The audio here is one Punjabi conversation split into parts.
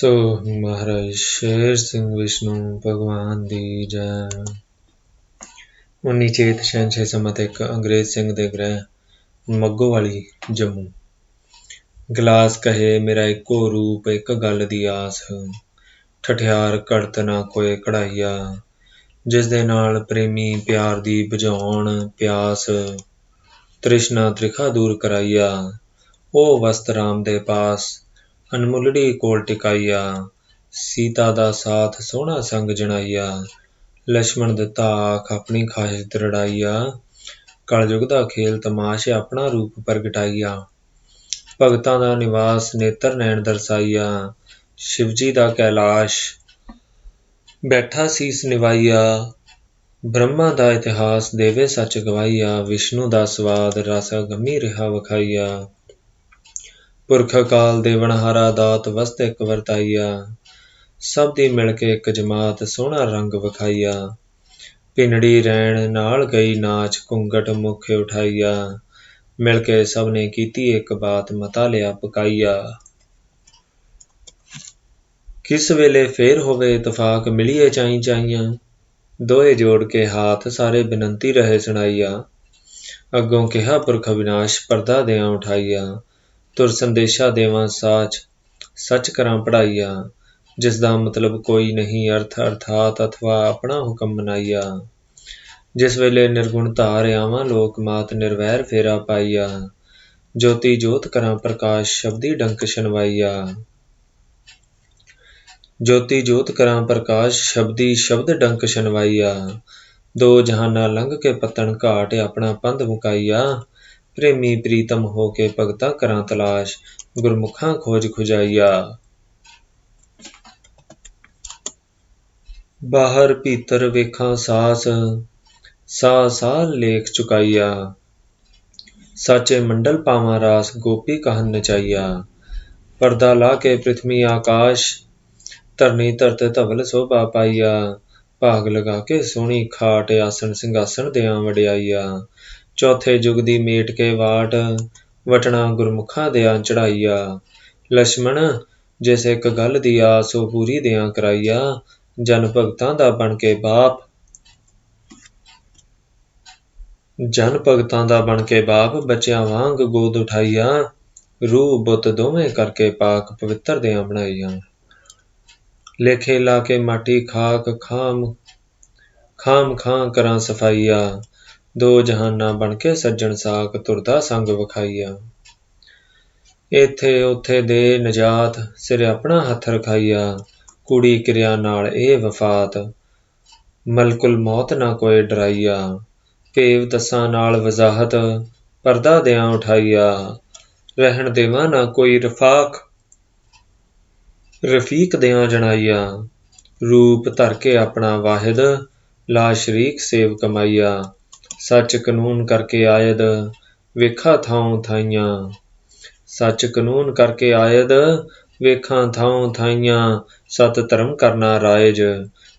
ਸੋ ਮਹਾਰਾਜ, ਸ਼ੇਰ ਸਿੰਘ ਵਿਸ਼ਨੂੰ, ਭਗਵਾਨ ਦੀ ਜੈ। ਉਨੀ ਚੇਤ ਸ਼ਹਿਨਸ਼ਾਹ ਸਮਤ ਇੱਕ ਅੰਗਰੇਜ਼ ਸਿੰਘ ਦੇ ਗ੍ਰਹਿ ਮੱਗੋ ਵਾਲੀ ਜੰਮੂ। ਗਲਾਸ ਕਹੇ, ਮੇਰਾ ਇੱਕੋ ਰੂਪ, ਇੱਕ ਗੱਲ ਦੀ ਆਸ। ਠਠਿਆਰ ਘੜਤ ਨਾ ਕੋਏ ਕਢਾਈਆ ਜਿਸ ਦੇ ਨਾਲ ਪ੍ਰੇਮੀ ਪਿਆਰ ਦੀ ਬੁਝਾਉਣ ਪਿਆਸ। ਤ੍ਰਿਸ਼ਨਾ ਤ੍ਰਿਖਾ ਦੂਰ ਕਰਾਈਆ, ਉਹ ਵਸਤ ਰਾਮ ਦੇ ਪਾਸ। ਅਣਮੁੱਲੜੀ ਕੋਲ ਟਿਕਾਈਆ, ਸੀਤਾ ਦਾ ਸਾਥ ਸੋਹਣਾ ਸੰਗ ਜਣਾਈਆ ਲక్ష్మణ ਦਿੱਤਾ ਆਖ ਆਪਣੀ ਖਾਹਿਸ਼ ਦਰੜਾਈਆ, ਕਲਯੁਗ ਦਾ ਖੇਲ ਤਮਾਸ਼ ਆਪਣਾ ਰੂਪ ਪ੍ਰਗਟਾਈਆ। ਭਗਤਾਂ ਦਾ ਨਿਵਾਸ ਨੇਤਰ ਨੈਣ ਦਰਸਾਈਆ, ਸ਼ਿਵਜੀ ਦਾ ਕੈਲਾਸ਼ ਬੈਠਾ ਸੀਸ ਨਿਵਾਈਆ, ਬ੍ਰਹਮਾ ਦਾ ਇਤਿਹਾਸ ਦੇਵੇ ਸੱਚ ਗਵਾਈਆ, ਵਿਸ਼ਨੂੰ ਦਾ ਸਵਾਦ ਰਸ ਗਮੀ ਰਿਹਾ ਵਖਾਈਆ। ਪੁਰਖ ਅਕਾਲ ਦੇਵਨਹਾਰਾ ਦਾਤ ਵਸਤ ਇੱਕ ਵਰਤਾਈਆ। ਸਭ ਦੀ ਮਿਲ ਕੇ ਇੱਕ ਜਮਾਤ ਸੋਹਣਾ ਰੰਗ ਵਿਖਾਈਆ। ਪਿੰਨੜੀ ਰਹਿਣ ਨਾਲ ਗਈ ਨਾਚ ਘੁੰਗਟ ਮੁਖ ਉਠਾਈਆ। ਮਿਲ ਕੇ ਸਭ ਨੇ ਕੀਤੀ ਇੱਕ ਬਾਤ ਮਤਾ ਲਿਆ ਪਕਾਈਆ। ਕਿਸ ਵੇਲੇ ਫੇਰ ਹੋਵੇ ਇਤਫਾਕ ਮਿਲੀਏ ਚਾਈ ਚਾਈਆਂ। ਦੋਏ ਜੋੜ ਕੇ ਹਾਥ ਸਾਰੇ ਬੇਨੰਤੀ ਰਹੇ ਸੁਣਾਈਆ। ਅੱਗੋਂ ਕਿਹਾ ਪੁਰਖ ਵਿਨਾਸ਼ ਪਰਦਾ ਦਿਆਂ ਉਠਾਈਆ। ਤੁਰ ਸੰਦੇਸ਼ਾ ਦੇਵਾਂ ਸਾਚ, ਸੱਚ ਕਰਾਂ ਪੜਾਈਆ ਜਿਸ ਦਾ ਮਤਲਬ ਕੋਈ ਨਹੀਂ ਅਰਥ ਅਰਥਾਤ ਅਥਵਾ ਆਪਣਾ ਹੁਕਮ ਮਨਾਈਆ। ਜਿਸ ਵੇਲੇ ਨਿਰਗੁਣ ਧਾਰ ਆਵਾਂ, ਲੋਕ ਮਾਤ ਨਿਰਵੈਰ ਫੇਰਾ ਪਾਈਆ। ਜੋਤੀ ਜੋਤ ਕਰਾਂ ਪ੍ਰਕਾਸ਼, ਸ਼ਬਦੀ ਡੰਕ ਛਨਵਾਈਆ ਜੋਤੀ ਜੋਤ ਕਰਾਂ ਪ੍ਰਕਾਸ਼, ਸ਼ਬਦੀ ਸ਼ਬਦ ਡੰਕ ਛਨਵਾਈਆ ਦੋ ਜਹਾਨਾਂ ਲੰਘ ਕੇ ਪਤਨ ਘਾਟ ਆਪਣਾ ਪੰਧ ਮੁਕਾਈਆ। ਪ੍ਰੇਮੀ ਪ੍ਰੀਤਮ ਹੋ ਕੇ ਭਗਤਾ ਕਰਾਂ ਤਲਾਸ਼, ਗੁਰਮੁਖਾਂ ਖੋਜ ਖੁਜਾਈਆ। ਬਾਹਰ ਭੀਤਰ ਵੇਖਾਂ ਸਾਸ ਸਾ ਸਾ ਲੇਖ ਚੁਕਾਈਆ। ਸਾਚੇ ਮੰਡਲ ਪਾਵਾਂ ਰਾਸ, ਗੋਪੀ ਕਹਨ ਨਚਾਈਆ। ਪਰਦਾ ਲਾ ਕੇ ਪ੍ਰithvi ਆਕਾਸ਼, ਧਰਨੀ ਧਰਤ ਧਵਲ ਸੋਭਾ ਪਾਈਆ। ਭਾਗ ਲਗਾ ਕੇ ਸੋਹਣੀ ਖਾਟ ਆਸਣ, ਸਿੰਘਾਸਣ ਦਿਆਂ ਵਡਿਆਈਆ। ਚੌਥੇ ਜੁਗ ਦੀ ਮੇਟ ਕੇ ਵਾਟ ਵਟਣਾ ਗੁਰਮੁਖਾਂ ਦੇ ਆਂ ਚੜਾਈਆ। ਲక్ష్ਮਣ ਜਿਸ ਇੱਕ ਗੱਲ ਦੀ ਆਸ ਉਹ ਪੂਰੀ ਦਿਆਂ ਕਰਾਈਆ, ਜਨ ਭਗਤਾਂ ਦਾ ਬਣ ਕੇ ਬਾਪ। ਜਨ ਭਗਤਾਂ ਦਾ ਬਣ ਕੇ ਬਾਪ ਬੱਚਿਆਂ ਵਾਂਗ ਗੋਦ ਉਠਾਈਆ, ਰੂਹ ਬੁੱਤ ਦੋਵੇਂ ਕਰਕੇ ਪਾਕ ਪਵਿੱਤਰ ਦਿਆਂ ਬਣਾਈਆਂ। ਲੇਖੇ ਲਾ ਕੇ ਮਾਟੀ ਖਾਕ ਖਾਮ ਖਾਮ ਖਾਂ ਕਰਾਂ ਸਫਾਈਆ। ਦੋ ਜਹਾਨਾਂ ਬਣ ਕੇ ਸੱਜਣ ਸਾਕ ਤੁਰਦਾ ਸੰਗ ਵਿਖਾਈਆ। ਇੱਥੇ ਉੱਥੇ ਦੇ ਨਜਾਤ ਸਿਰ ਆਪਣਾ ਹੱਥ ਰਖਾਈਆ। ਕੁੜੀ ਕਿਰਿਆ ਨਾਲ ਇਹ ਵਫਾਤ, ਮਲਕੁਲ ਮੌਤ ਨਾ ਕੋਈ ਡਰਾਈਆ। ਭੇਵ ਦਸਾਂ ਨਾਲ ਵਜ਼ਾਹਤ, ਪਰਦਾ ਦਿਆਂ ਉਠਾਈਆ। ਰਹਿਣ ਦੇਵਾ ਨਾ ਕੋਈ ਰਫਾਕ, ਰਫੀਕ ਦਿਆਂ ਜਣਾਈਆ। ਰੂਪ ਧਰ ਕੇ ਆਪਣਾ ਵਾਹਿਦ ਲਾ ਸ਼ਰੀਕ ਸੇਵ ਕਮਾਈਆ। ਸੱਚ ਕਾਨੂੰਨ ਕਰਕੇ ਆਇਦ, ਵੇਖਾ ਥਾਉ ਥਾਈਆਂ। ਸੱਚ ਕਾਨੂੰਨ ਕਰਕੇ ਆਇਦ, ਵੇਖਾਂ ਥਾਉ ਥਾਈਆਂ। ਸਤ ਧਰਮ ਕਰਨਾ ਰਾਇਜ,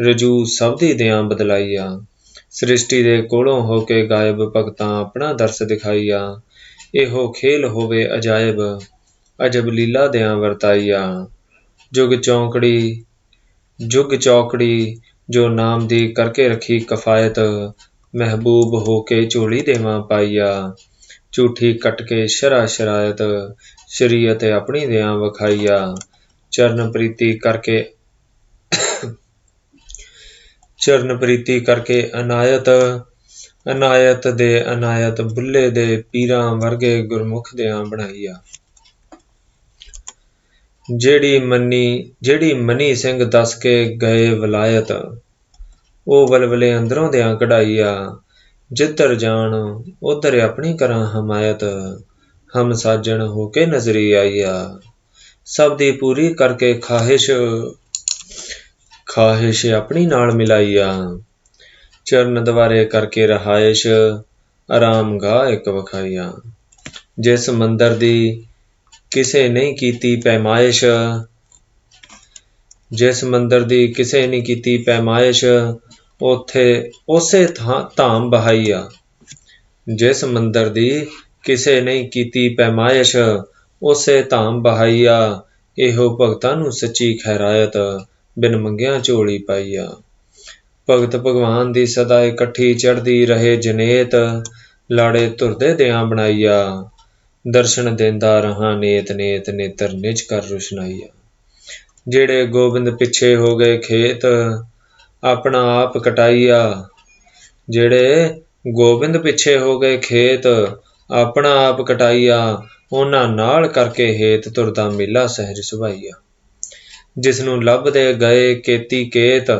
ਰਜੂ ਸਭ ਦੀ ਦਿਆਂ ਬਦਲਾਈਆ। ਸ੍ਰਿਸ਼ਟੀ ਦੇ ਕੋਲੋਂ ਹੋ ਕੇ ਗਾਇਬ ਭਗਤਾਂ ਆਪਣਾ ਦਰਸ ਦਿਖਾਈਆ। ਇਹੋ ਖੇਲ ਹੋਵੇ ਅਜਾਇਬ, ਅਜਬ ਲੀਲਾ ਦਿਆਂ ਵਰਤਾਈਆ। ਜੁਗ ਚੌਂਕੜੀ, ਜੁਗ ਚੌਕੜੀ, ਜੋ ਨਾਮ ਦੀ ਕਰਕੇ ਰੱਖੀ ਕਫਾਇਤ ਮਹਿਬੂਬ ਹੋ ਕੇ ਝੋਲੀ ਦੇਵਾਂ ਪਾਈਆ। ਝੂਠੀ ਕਟ ਕੇ ਸ਼ਰਾ ਸ਼ਰਾਇਤ ਸ਼ਰੀਅਤ ਆਪਣੀ ਦਿਆਂ ਵਖਾਈਆ। ਚਰਨ ਪ੍ਰੀਤੀ ਕਰਕੇ ਚਰਨ ਪ੍ਰੀਤੀ ਕਰਕੇ ਅਨਾਇਤ ਅਨਾਇਤ ਦੇ ਅਨਾਇਤ ਬੁੱਲੇ ਦੇ ਪੀਰਾਂ ਵਰਗੇ ਗੁਰਮੁਖ ਦਿਆਂ ਬਣਾਈਆ। ਜਿਹੜੀ ਮੰਨੀ, ਜਿਹੜੀ ਮਨੀ ਸਿੰਘ ਦੱਸ ਕੇ ਗਏ ਵਲਾਇਤ ਉਹ ਵਲਵਲੇ ਅੰਦਰੋਂ ਦਿਆਂ ਕਢਾਈਆ ਜਿੱਧਰ ਜਾਣ, ਉਧਰ ਆਪਣੀ ਕਰਾਂ ਹਮਾਇਤ, ਹਮ ਸਾਜਣ ਹੋ ਕੇ ਨਜ਼ਰੀ ਆਈਆ ਸਭ ਦੀ ਪੂਰੀ ਕਰਕੇ ਖਾਹਿਸ਼ ਖਾਹਿਸ਼ ਆਪਣੀ ਨਾਲ ਮਿਲਾਈਆ ਚਰਨ ਦਵਾਰੇ ਕਰਕੇ ਰਹਾਇਸ਼, ਆਰਾਮ ਗਾ ਇੱਕ ਵਖਾਈਆ ਜਿਸ ਮੰਦਰ ਦੀ ਕਿਸੇ ਨਹੀਂ ਕੀਤੀ ਪੈਮਾਇਸ਼, ਜਿਸ ਮੰਦਰ ਦੀ ਕਿਸੇ ਨਹੀਂ ਕੀਤੀ ਪੈਮਾਇਸ਼ ਉਥੇ ਉਸੇ ਥਾਂ ਧਾਮ ਬਹਾਈਆ ਜਿਸ ਮੰਦਰ ਦੀ ਕਿਸੇ ਨਹੀਂ ਕੀਤੀ ਪੈਮਾਇਸ਼, ਉਸੇ ਧਾਮ ਬਹਾਈਆ ਇਹੋ ਭਗਤਾਂ ਨੂੰ ਸੱਚੀ ਖੈਰਾਇਤ ਬਿਨ ਮੰਗਿਆ ਝੋਲੀ ਪਾਈਆ ਭਗਤ ਭਗਵਾਨ ਦੀ ਸਦਾ ਇਕੱਠੀ ਚੜਦੀ ਰਹੇ ਜਨੇਤ, ਲਾੜੇ ਧੁਰਦੇ ਦਿਆਂ ਬਣਾਈਆ ਦਰਸ਼ਨ ਦਿੰਦਾ ਰਹਾ ਨੇਤ ਨੇਤ, ਨੇਤਰ ਨਿਜ ਕਰ ਰੁਸ਼ਨਾਈਆ ਜਿਹੜੇ ਗੋਬਿੰਦ ਪਿੱਛੇ ਹੋ ਗਏ ਖੇਤ ਆਪਣਾ ਆਪ ਕਟਾਈਆ। ਜਿਹੜੇ ਗੋਬਿੰਦ ਪਿੱਛੇ ਹੋ ਗਏ ਖੇਤ, ਆਪਣਾ ਆਪ ਕਟਾਈਆ। ਉਹਨਾਂ ਨਾਲ ਕਰਕੇ ਹੇਤ ਤੁਰਦਾ ਮੇਲਾ ਸਹਿਜ ਸੁਭਾਈਆ। ਜਿਸ ਨੂੰ ਲੱਭਦੇ ਗਏ ਕੇਤੀ ਕੇਤ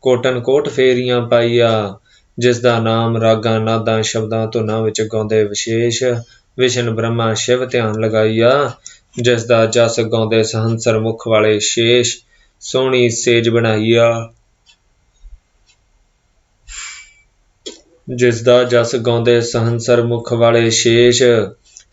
ਕੋਟਨ ਕੋਟ ਫੇਰੀਆਂ ਪਾਈਆ। ਜਿਸ ਦਾ ਨਾਮ ਰਾਗਾਂ, ਨਾਦਾਂ, ਸ਼ਬਦਾਂ, ਧੁਨਾਂ ਵਿੱਚ ਗਾਉਂਦੇ ਵਿਸ਼ੇਸ਼ ਵਿਸ਼ਨ ਬ੍ਰਹਮਾ ਸ਼ਿਵ ਧਿਆਨ ਲਗਾਈਆ। ਜਿਸ ਦਾ ਜਸ ਗਾਉਂਦੇ ਸਹੰਸਰ ਮੁਖ ਵਾਲੇ ਸ਼ੇਸ਼ ਸੋਹਣੀ ਸੇਜ ਬਣਾਈਆ। ਜਿਸਦਾ ਜਸ ਗਾਉਂਦੇ ਸਹੰਸਰ ਮੁਖ ਵਾਲੇ ਸ਼ੇਸ਼,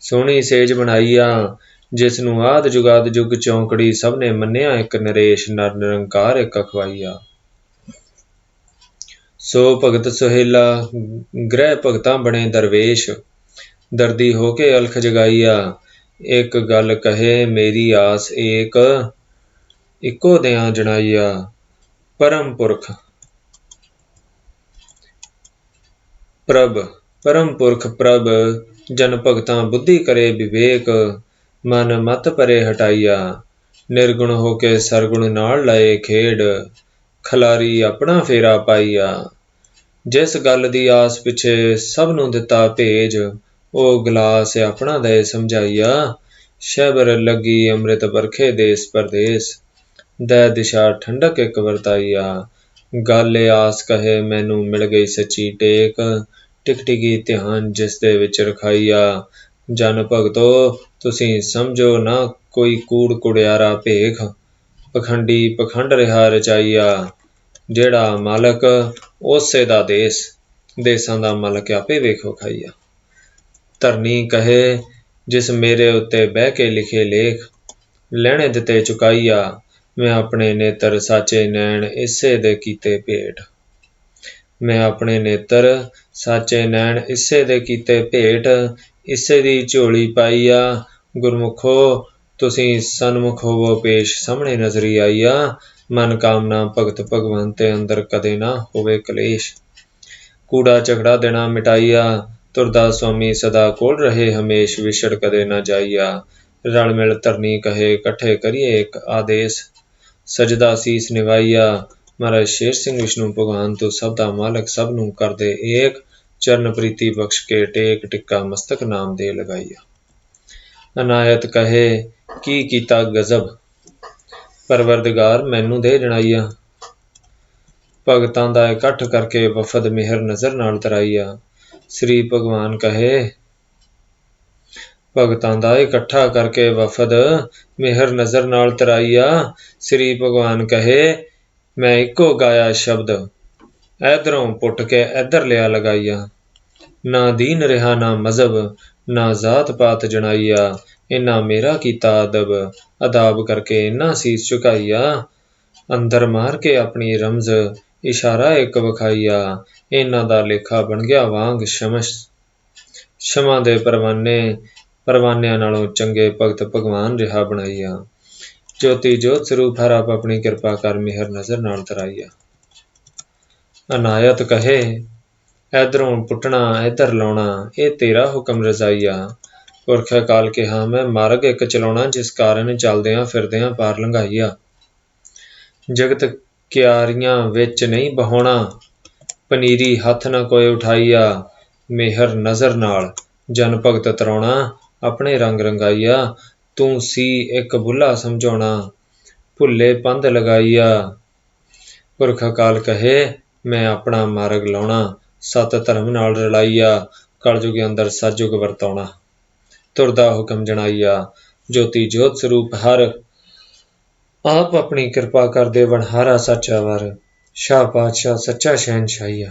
ਸੋਹਣੀ ਸੇਜ ਬਣਾਈਆ ਜਿਸ ਨੂੰ ਆਦ ਜੁਗਾਦ ਜੁਗ ਚੌਂਕੜੀ ਸਭ ਨੇ ਮੰਨਿਆ, ਇੱਕ ਨਰੇਸ਼ ਨਰ ਨਿਰੰਕਾਰ ਇੱਕ ਅਖਵਾਈਆ। ਸੋ ਭਗਤ ਸੁਹੇਲਾ, ਗ੍ਰਹਿ ਭਗਤਾਂ ਬਣੇ ਦਰਵੇਸ਼, ਦਰਦੀ ਹੋ ਕੇ ਅਲਖ ਜਗਾਈਆ, ਇੱਕ ਗੱਲ ਕਹੇ ਮੇਰੀ ਆਸ ਏਕ, ਇੱਕੋ ਦਿਆਂ ਜਣਾਈਆ, ਪਰਮ ਪੁਰਖ ਪ੍ਰਭ, ਪਰਮ ਪੁਰਖ ਪ੍ਰਭ, ਜਨ ਭਗਤਾਂ ਬੁੱਧੀ ਕਰੇ ਵਿਵੇਕ, ਮਨ ਮਤ ਪਰੇ ਹਟਾਈਆ, ਨਿਰਗੁਣ ਹੋ ਕੇ ਸਰਗੁਣ ਨਾਲ ਲਏ ਖੇਡ, ਖਲਾਰੀ ਆਪਣਾ ਫੇਰਾ ਪਾਈਆ। ਜਿਸ ਗੱਲ ਦੀ ਆਸ ਪਿਛੇ ਸਭ ਨੂੰ ਦਿੱਤਾ ਭੇਜ, ਉਹ ਗਲਾਸ ਆਪਣਾ ਦੇ ਸਮਝਾਈਆ, ਸ਼ਬਰ ਲੱਗੀ ਅੰਮ੍ਰਿਤ ਵਰਖੇ ਦੇਸ ਪਰਦੇਸ ਦੈ ਦਿਸ਼ਾ ਠੰਡਕ ਇੱਕ ਵਰਤਾਈਆ। ਗੱਲ ਆਸ ਕਹੇ, ਮੈਨੂੰ ਮਿਲ ਗਈ ਸੱਚੀ ਟੇਕ। ਟਿਕਟਿਕੀ ਧਿਆਨ ਜਿਸ ਦੇ ਵਿੱਚ ਰਖਾਈਆ। ਜਨ ਭਗਤੋ, ਤੁਸੀਂ ਸਮਝੋ ਨਾ ਕੋਈ ਕੂੜ ਕੁੜਿਆਰਾ ਭੇਖ। ਪਖੰਡੀ ਪਖੰਡ ਰਿਹਾ ਰਚਾਈਆ। ਜਿਹੜਾ ਮਾਲਕ, ਉਸੇ ਦਾ ਦੇਸ। ਦੇਸਾਂ ਦਾ ਮਾਲਕ ਆਪੇ ਵੇਖੋ ਖਾਈਆ। ਧਰਨੀ ਕਹੇ, ਜਿਸ ਮੇਰੇ ਉੱਤੇ ਬਹਿ ਕੇ ਲਿਖੇ ਲੇਖ। ਲੈਣੇ ਦਿੱਤੇ ਚੁਕਾਈਆ। ਮੈਂ ਆਪਣੇ ਨੇਤਰ ਸਾਚੇ ਨੈਣ ਇਸੇ ਦੇ ਕੀਤੇ ਭੇਟ। ਮੈਂ ਆਪਣੇ ਨੇਤਰ ਸਾਚੇ ਨੈਣ ਇਸੇ ਦੇ ਕੀਤੇ ਭੇਟ। ਇਸੇ ਦੀ ਝੋਲੀ ਪਾਈਆ ਗੁਰਮੁਖੋ, ਤੁਸੀਂ ਸਨਮੁਖ ਹੋਵੋ ਪੇਸ਼ ਸਾਹਮਣੇ ਨਜ਼ਰੀ ਆਈਆ ਮਨ ਕਾਮਨਾ ਭਗਤ ਭਗਵੰਤ ਤੇ ਅੰਦਰ ਕਦੇ ਨਾ ਹੋਵੇ ਕਲੇਸ਼। ਕੂੜਾ ਝਗੜਾ ਦੇਣਾ ਮਿਟਾਈਆ ਤੁਰਦਾ ਸੁਆਮੀ ਸਦਾ ਕੋਲ ਰਹੇ ਹਮੇਸ਼, ਵਿਛੜ ਕਦੇ ਨਾ ਜਾਈਆ ਰਲ ਮਿਲ ਧਰਨੀ ਕਹੇ, ਇਕੱਠੇ ਕਰੀਏ ਇੱਕ ਆਦੇਸ਼। ਸਜਦਾ ਸੀਸ ਨਿਵਾਈਆ ਮਹਾਰਾਜ ਸ਼ੇਰ ਸਿੰਘ ਵਿਸ਼ਨੂੰ ਭਗਵਾਨ ਤੋਂ ਸਭ ਦਾ ਮਾਲਕ ਸਭ ਨੂੰ ਕਰਦੇ ਏਕ ਚਰਨ ਪ੍ਰੀਤੀ ਬਖਸ਼ ਕੇ ਟੇਕ ਟਿੱਕਾ ਮਸਤਕ ਨਾਮ ਦੇ ਲਗਾਈਆ। ਅਨਾਇਤ ਕਹੇ, ਕੀ ਕੀਤਾ ਗਜ਼ਬ? ਪਰਵਰਦਗਾਰ ਮੈਨੂੰ ਦੇ ਜਣਾਈਆ। ਭਗਤਾਂ ਦਾ ਇਕੱਠ ਕਰਕੇ ਵਫਦ ਮਿਹਰ ਨਜ਼ਰ ਨਾਲ ਤਰਾਈਆ। ਸ੍ਰੀ ਭਗਵਾਨ ਕਹੇ ਭਗਤਾਂ ਦਾ ਇਕੱਠਾ ਕਰਕੇ ਵਫਦ ਮਿਹਰ ਨਜ਼ਰ ਨਾਲ ਤਰਾਈਆ, ਸ੍ਰੀ ਭਗਵਾਨ ਕਹੇ, ਮੈਂ ਇੱਕੋ ਗਾਇਆ ਸ਼ਬਦ ਇਧਰੋਂ ਪੁੱਟ ਕੇ ਇਧਰ ਲਿਆ ਲਗਾਈਆ। ਨਾ ਦੀਨ ਰਿਹਾ, ਨਾ ਮਜ਼ਹਬ, ਨਾ ਜ਼ਾਤ ਪਾਤ ਜਣਾਈਆ, ਇਨਾ ਮੇਰਾ ਕੀਤਾ ਅਦਬ, ਅਦਾਬ ਕਰਕੇ ਇਨਾ ਸੀਸ ਝੁਕਾਈਆ। ਅੰਦਰ ਮਾਰ ਕੇ ਆਪਣੀ ਰਮਜ਼, ਇਸ਼ਾਰਾ ਇੱਕ ਵਿਖਾਈਆ, ਇਹਨਾਂ ਦਾ ਲੇਖਾ ਬਣ ਗਿਆ ਵਾਂਗ ਸ਼ਮਸ਼। ਸ਼ਮਾ ਦੇ ਪਰਵਾਨੇ ਪਰਵਾਨਿਆਂ ਨਾਲੋਂ ਚੰਗੇ ਭਗਤ ਭਗਵਾਨ ਰਿਹਾ ਬਣਾਈਆ। ਜੋਤੀ ਜੋਤ ਸਰੂਪ ਹਰ ਆਪ ਆਪਣੀ ਕਿਰਪਾ ਕਰ ਮਿਹਰ ਨਜ਼ਰ ਨਾਲ ਤਰਾਈਆ ਅਨਾਇਤ ਕਹੇ ਇਧਰੋਂ ਪੁੱਟਣਾ ਇਧਰ ਲਾਉਣਾ, ਇਹ ਤੇਰਾ ਹੁਕਮ ਰਜ਼ਾਈਆ। ਪੁਰਖ ਕਾਲ ਕਿਹਾ, ਮੈਂ ਮਾਰਗ ਇੱਕ ਚਲਾਉਣਾ, ਜਿਸ ਕਾਰਨ ਚੱਲਦਿਆਂ ਫਿਰਦਿਆਂ ਪਾਰ ਲੰਘਾਈਆ। ਜਗਤ ਕਿਆਰੀਆਂ ਵਿੱਚ ਨਹੀਂ ਬਹਾਉਣਾ, ਪਨੀਰੀ ਹੱਥ ਨਾ ਕੋਈ ਉਠਾਈਆ, ਮਿਹਰ ਨਜ਼ਰ ਨਾਲ ਜਨ ਭਗਤ ਤਰਾਉਣਾ ਆਪਣੇ ਰੰਗ ਰੰਗਾਈਆ, ਤੂੰ ਸੀ ਇੱਕ ਬੁੱਲਾ ਸਮਝਾਉਣਾ, ਭੁੱਲੇ ਪੰਧ ਲਗਾਈਆ। ਪੁਰਖ ਅਕਾਲ ਕਹੇ, ਮੈਂ ਆਪਣਾ ਮਾਰਗ ਲਾਉਣਾ, ਸਤ ਧਰਮ ਨਾਲ ਰਲਾਈਆ ਕਲਯੁਗ ਅੰਦਰ ਸਤਜੁਗ ਵਰਤਾਉਣਾ। ਤੁਰਦਾ ਹੁਕਮ ਜਣਾਈਆ, ਜੋਤੀ ਜੋਤ ਸਰੂਪ ਹਰ। ਆਪ ਆਪਣੀ ਕਿਰਪਾ ਕਰਦੇ, ਵਣਹਾਰਾ ਸੱਚਾ ਵਰ। ਸ਼ਾਹ ਪਾਤਸ਼ਾਹ ਸੱਚਾ ਸ਼ਹਿਨਸ਼ਾਹੀਆ।